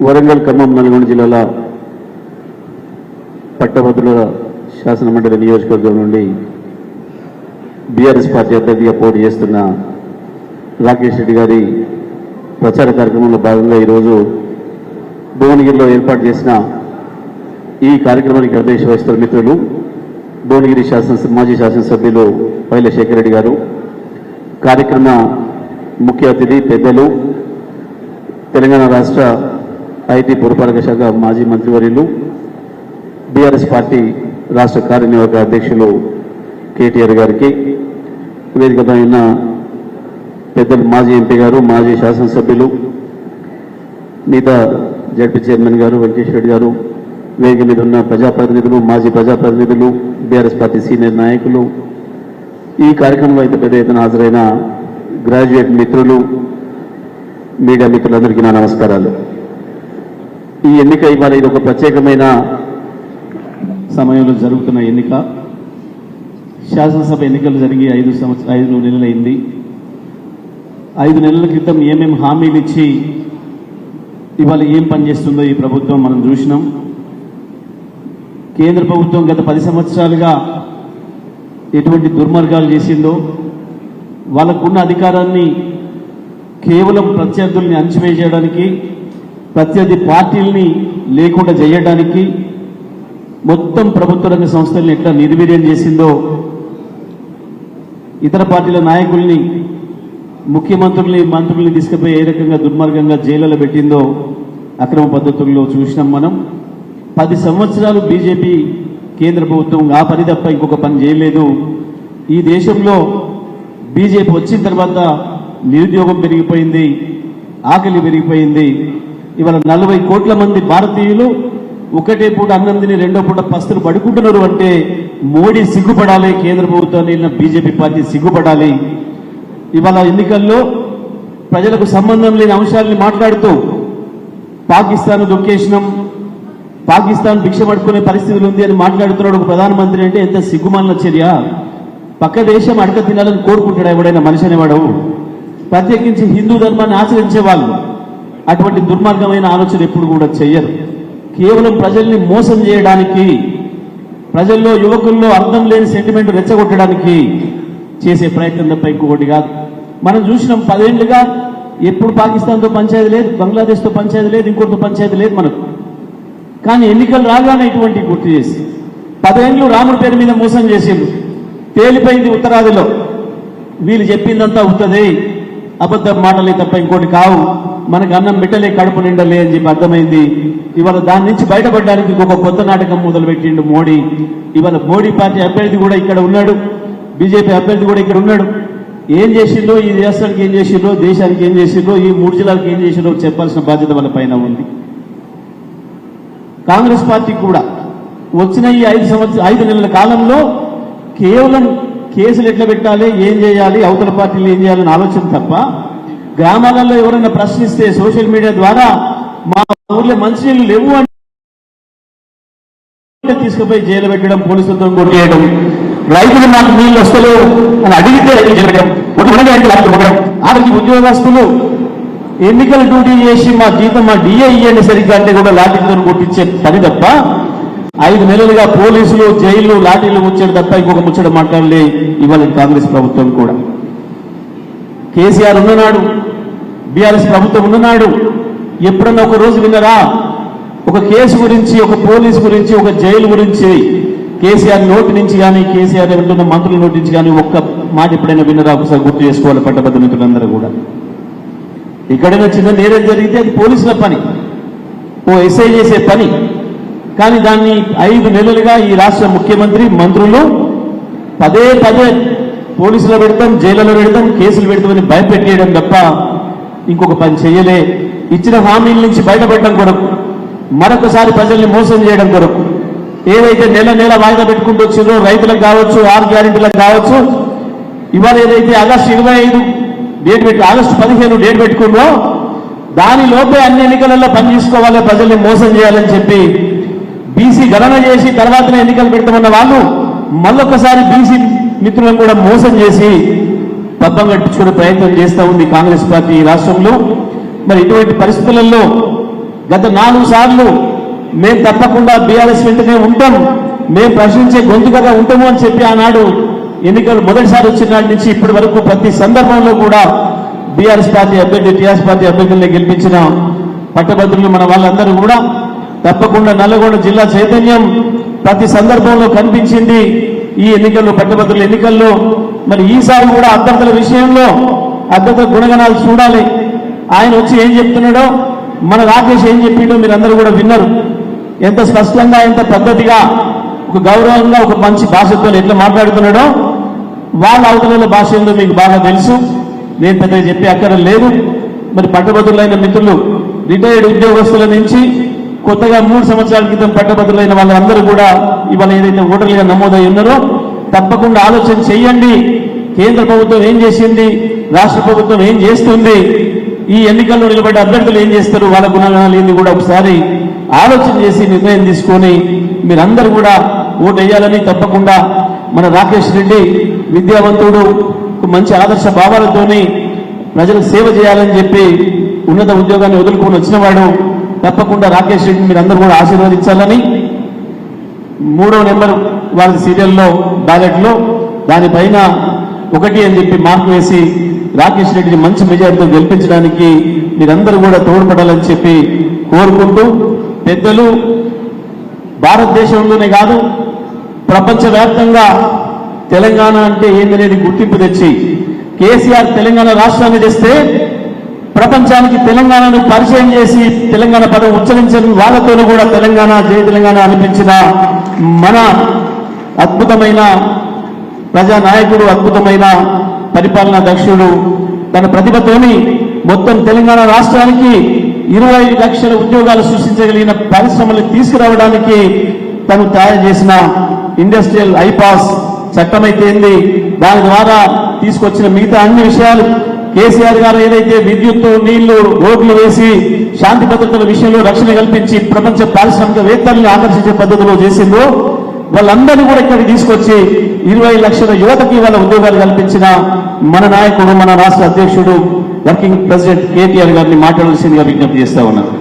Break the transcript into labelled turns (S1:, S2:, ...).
S1: వరంగల్ ఖమ్మం నల్గొండ జిల్లాల పట్టభద్రుల శాసనమండలి నియోజకవర్గం నుండి బీఆర్ఎస్ పార్టీ అభ్యర్థిగా పోటీ చేస్తున్న రాకేష్ రెడ్డి గారి ప్రచార కార్యక్రమంలో భాగంగా ఈరోజు భువనగిరిలో ఏర్పాటు చేసిన ఈ కార్యక్రమానికి అధ్యక్ష వహిస్తున్న మిత్రులు భువనగిరి శాసన మాజీ శాసనసభ్యులు పైల శేఖర్ రెడ్డి గారు. కార్యక్రమ ముఖ్య అతిథి పెద్దలు తెలంగాణ రాష్ట్ర ఐటీ పురపాలక శాఖ మాజీ మంత్రివర్యులు బీఆర్ఎస్ పార్టీ రాష్ట్ర కార్యనిర్వాహక అధ్యక్షులు కేటీఆర్ గారికి. వేదికపై ఉన్న పెద్దలు మాజీ ఎంపీ గారు మాజీ శాసనసభ్యులు మిగతా జడ్పీ చైర్మన్ గారు వెంకటేశ్వర రెడ్డి గారు వేదిక మీద ఉన్న ప్రజాప్రతినిధులు మాజీ ప్రజాప్రతినిధులు బీఆర్ఎస్ పార్టీ సీనియర్ నాయకులు. ఈ కార్యక్రమంలో అయితే పెద్ద ఎత్తున హాజరైన గ్రాడ్యుయేట్ మిత్రులు మీడియా మిత్రులందరికీ నా నమస్కారాలు. ఈ ఎన్నిక ఇవాళ ఇది ఒక ప్రత్యేకమైన సమయంలో జరుగుతున్న ఎన్నిక. శాసనసభ ఎన్నికలు జరిగి ఐదు సంవత్సరం ఐదు నెలలైంది. ఐదు నెలల క్రితం ఏమేమి హామీలు ఇచ్చి ఇవాళ ఏం పనిచేస్తుందో ఈ ప్రభుత్వం మనం చూసినాం. కేంద్ర ప్రభుత్వం గత పది సంవత్సరాలుగా ఎటువంటి దుర్మార్గాలు చేసిందో వాళ్ళకున్న అధికారాన్ని కేవలం ప్రత్యర్థుల్ని అణచివేయడానికి ప్రత్యర్థి పార్టీల్ని లేకుండా చేయడానికి మొత్తం ప్రభుత్వ రంగ సంస్థల్ని ఎట్లా నిర్వీర్యం చేసిందో ఇతర పార్టీల నాయకుల్ని ముఖ్యమంత్రుల్ని మంత్రుల్ని తీసుకుపోయి ఏ రకంగా దుర్మార్గంగా జైళ్ళలో పెట్టిందో అక్రమ పద్ధతుల్లో చూసినాం మనం. పది సంవత్సరాలు బీజేపీ కేంద్ర ప్రభుత్వం ఆ పని తప్ప ఇంకొక పని చేయలేదు. ఈ దేశంలో బీజేపీ వచ్చిన తర్వాత నిరుద్యోగం పెరిగిపోయింది ఆకలి పెరిగిపోయింది. ఇవాళ నలభై కోట్ల మంది భారతీయులు ఒకటే పూట అన్నం తిని రెండో పూట పస్తులు పడుకుంటున్నారు అంటే మోడీ సిగ్గుపడాలి కేంద్ర ప్రభుత్వాన్ని వెళ్ళిన బీజేపీ పార్టీ సిగ్గుపడాలి. ఇవాళ ఎన్నికల్లో ప్రజలకు సంబంధం లేని అంశాలని మాట్లాడుతూ పాకిస్తాన్ దొక్కేసినాం పాకిస్తాన్ భిక్ష పడుకునే పరిస్థితులు ఉంది అని మాట్లాడుతున్నాడు ఒక ప్రధానమంత్రి అంటే ఎంత సిగ్గుమాలిన చర్య. పక్క దేశం అడక తినాలని కోరుకుంటాడు ఎవడైనా మనిషి అనేవాడు? ప్రత్యేకించి హిందూ ధర్మాన్ని ఆచరించే వాళ్ళు. అటువంటి దుర్మార్గమైన ఆలోచన ఎప్పుడు కూడా చెయ్యరు. కేవలం ప్రజల్ని మోసం చేయడానికి ప్రజల్లో యువకుల్లో అర్థం లేని సెంటిమెంట్ రెచ్చగొట్టడానికి చేసే ప్రయత్నం తప్ప ఇంకొకటి కాదు. మనం చూసినాం పదేళ్ళుగా ఎప్పుడు పాకిస్తాన్తో పంచాయతీ లేదు బంగ్లాదేశ్తో పంచాయతీ లేదు ఇంకోటితో పంచాయతీ లేదు మనకు. కానీ ఎన్నికలు రాగానే ఇటువంటి గుర్తు చేసి పదేళ్ళు రాముడి పేరు మీద మోసం చేసిండు తేలిపోయింది ఉత్తరాదిలో. వీళ్ళు చెప్పిందంతా అవుతుంది అబద్ధం మాటలే తప్ప ఇంకోటి కావు. మనకు అన్నం బిడ్డలే కడుపు నిండలే అని చెప్పి అర్థమైంది. ఇవాళ దాని నుంచి బయటపడడానికి ఇంకొక కొత్త నాటకం మొదలు పెట్టిండు మోడీ. ఇవాళ మోడీ పార్టీ అభ్యర్థి కూడా ఇక్కడ ఉన్నాడు. బీజేపీ అభ్యర్థి కూడా ఇక్కడ ఉన్నాడు. ఏం చేసిండ్రో ఈ రాష్ట్రానికి ఏం చేసిండ్రో దేశానికి ఏం చేసిండ్రో ఈ మూడు జిల్లాలకు ఏం చేసిండ్రో చెప్పాల్సిన బాధ్యత వాళ్ళ పైన ఉంది. కాంగ్రెస్ పార్టీ కూడా వచ్చిన ఈ ఐదు సంవత్సరం ఐదు నెలల కాలంలో కేవలం కేసులు ఎట్లా పెట్టాలి ఏం చేయాలి అవతల పార్టీలు ఏం చేయాలని ఆలోచన తప్ప గ్రామాలలో ఎవరైనా ప్రశ్నిస్తే సోషల్ మీడియా ద్వారా మా ఊర్లో మంచినీళ్ళు లేవు అంటే తీసుకుపోయి జైలు పెట్టడం పోలీసులతో కొట్టేయడం రైతులు నాకు నీళ్ళు వస్తలేవు అని అడిగితే జైలు అంటే ఇవ్వడం ఆఖరికి ఉద్యోగస్తులు ఎన్నికల డ్యూటీ చేసి మా జీతం మా డిఏ ఇయ్యండి సరిగ్గా అంటే కూడా లాఠీలతో కొట్టించే పని తప్ప ఐదు నెలలుగా పోలీసులు జైలు లాఠీలు ముచ్చడం తప్ప ఇంకొక ముచ్చట మాట్లాడలే ఇవాళ కాంగ్రెస్ ప్రభుత్వం కూడా. కేసీఆర్ ఉన్ననాడు బీఆర్ఎస్ ప్రభుత్వం ఉన్ననాడు ఎప్పుడన్నా ఒక రోజు విన్నరా? ఒక కేసు గురించి ఒక పోలీస్ గురించి ఒక జైలు గురించి కేసీఆర్ నోటి నుంచి కానీ కేసీఆర్ ఉంటున్న మంత్రుల నోటి నుంచి కానీ ఒక్క మాట ఎప్పుడైనా విన్నరా? ఒకసారి గుర్తు చేసుకోవాలి పట్టభద్ర మిత్రులందరూ కూడా. ఎక్కడైనా చిన్న నేరం జరిగితే అది పోలీసుల పని. ఓ ఎస్ఐ చేసే పని. కానీ దాన్ని ఐదు నెలలుగా ఈ రాష్ట్ర ముఖ్యమంత్రి మంత్రులు పదే పదే పోలీసులో పెడతాం జైలులో పెడతాం కేసులు పెడతామని భయపెట్టేయడం తప్ప ఇంకొక పని చేయలే. ఇచ్చిన హామీల నుంచి బయటపడడం కొరకు మరొకసారి ప్రజల్ని మోసం చేయడం కొరకు ఏదైతే నెల నెల వాయిదా పెట్టుకుంటూ వచ్చిందో రైతులకు కావచ్చు ఆరు గ్యారెంటీలకు కావచ్చు ఇవాళ ఏదైతే ఆగస్టు ఇరవై ఐదు డేట్ పెట్టి ఆగస్టు పదిహేను డేట్ పెట్టుకుందో దానిలోపే అన్ని ఎన్నికలలో పని చేసుకోవాలి ప్రజల్ని మోసం చేయాలని చెప్పి బీసీ గణన చేసి తర్వాతనే ఎన్నికలు పెడతామన్న వాళ్ళు మళ్ళొకసారి బీసీ మిత్రులను కూడా మోసం చేసి పబ్బం కట్టించుకునే ప్రయత్నం చేస్తూ ఉంది కాంగ్రెస్ పార్టీ రాష్ట్రంలో. మరి ఇటువంటి పరిస్థితులలో గత నాలుగు సార్లు మేము తప్పకుండా బీఆర్ఎస్ వెంటనే ఉంటాం. మేము ప్రశ్నించే గొంతుకగా ఉంటాము అని చెప్పి ఆనాడు ఎన్నికలు మొదటిసారి వచ్చిన నాటి నుంచి ఇప్పటి వరకు ప్రతి సందర్భంలో కూడా బీఆర్ఎస్ పార్టీ అభ్యర్థి టీఆర్ఎస్ పార్టీ అభ్యర్థుల్ని గెలిపించిన పట్టభద్రులు మన వాళ్ళందరూ కూడా తప్పకుండా నల్లగొండ జిల్లా చైతన్యం ప్రతి సందర్భంలో కనిపించింది ఈ ఎన్నికల్లో పట్టభద్రుల ఎన్నికల్లో. మరి ఈసారి కూడా అభ్యర్థుల విషయంలో అభ్యర్థుల గుణగణాలు చూడాలి. ఆయన వచ్చి ఏం చెప్తున్నాడో మన రాకేష్ ఏం చెప్పిండో మీరందరూ కూడా విన్నారు. ఎంత స్పష్టంగా ఎంత పద్ధతిగా ఒక గౌరవంగా ఒక మంచి భాషతో ఎట్లా మాట్లాడుతున్నాడో వాళ్ళ అవతల భాష ఏందో మీకు బాగా తెలుసు. నేను పెద్దగా చెప్పే అక్కడ లేదు. మరి పట్టభద్రులైన మిత్రులు రిటైర్డ్ ఉద్యోగస్తుల నుంచి కొత్తగా మూడు సంవత్సరాల క్రితం పట్టభద్రులైన వాళ్ళందరూ కూడా ఇవాళ ఏదైతే ఓటర్లుగా నమోదై ఉన్నారో తప్పకుండా ఆలోచన చేయండి. కేంద్ర ప్రభుత్వం ఏం చేసింది? రాష్ట్ర ప్రభుత్వం ఏం చేస్తుంది? ఈ ఎన్నికల్లో నిలబడే అభ్యర్థులు ఏం చేస్తారు? వాళ్ళ గుణగణాలు ఏంది కూడా ఒకసారి ఆలోచన చేసి నిర్ణయం తీసుకొని మీరందరూ కూడా ఓటు వేయాలని తప్పకుండా మన రాకేష్ రెడ్డి విద్యావంతుడు మంచి ఆదర్శ భావాలతోని ప్రజలకు సేవ చేయాలని చెప్పి ఉన్నత ఉద్యోగాన్ని వదులుకొని వచ్చినవాడు తప్పకుండా రాకేష్ రెడ్డిని మీరందరూ కూడా ఆశీర్వదించాలని. మూడో నెంబర్ వాళ్ళ సీరియల్లో బ్యాలెట్లో దానిపైన ఒకటి అని చెప్పి మార్క్ వేసి రాకేష్ రెడ్డిని మంచి మెజార్టీతో గెలిపించడానికి మీరందరూ కూడా తోడ్పడాలని చెప్పి కోరుకుంటూ పెద్దలు భారతదేశంలోనే కాదు ప్రపంచవ్యాప్తంగా తెలంగాణ అంటే ఏందనేది గుర్తింపు తెచ్చి కేసీఆర్ తెలంగాణ రాష్ట్రాన్ని తెస్తే ప్రపంచానికి తెలంగాణను పరిచయం చేసి తెలంగాణ పదం ఉచ్చరించని వాళ్ళతోనూ కూడా తెలంగాణ జయ తెలంగాణ అనిపించిన మన అద్భుతమైన ప్రజానాయకుడు అద్భుతమైన పరిపాలనా దక్షుడు. తన ప్రతిభతోని మొత్తం తెలంగాణ రాష్ట్రానికి ఇరవై లక్షల ఉద్యోగాలు సృష్టించగలిగిన పరిశ్రమలు తీసుకురావడానికి తను తయారు చేసిన ఇండస్ట్రియల్ ఐపాస్ చట్టమైతేంది దాని ద్వారా తీసుకొచ్చిన మిగతా అన్ని విషయాలు కేసీఆర్ గారు ఏదైతే విద్యుత్ నీళ్ళు రోడ్లు వేసి శాంతి భద్రతల విషయంలో రక్షణ కల్పించి ప్రపంచ పారిశ్రామికవేత్తల్ని ఆకర్షించే పద్ధతిలో చేసిందో వాళ్ళందరినీ కూడా ఇక్కడికి తీసుకొచ్చి ఇరవై లక్షల యువతకి వాళ్ళ ఉద్యోగాలు కల్పించిన మన నాయకుడు మన రాష్ట్ర అధ్యక్షుడు వర్కింగ్ ప్రెసిడెంట్ కేటీఆర్ గారిని మాట్లాడాల్సిందిగా విజ్ఞప్తి చేస్తా ఉన్నారు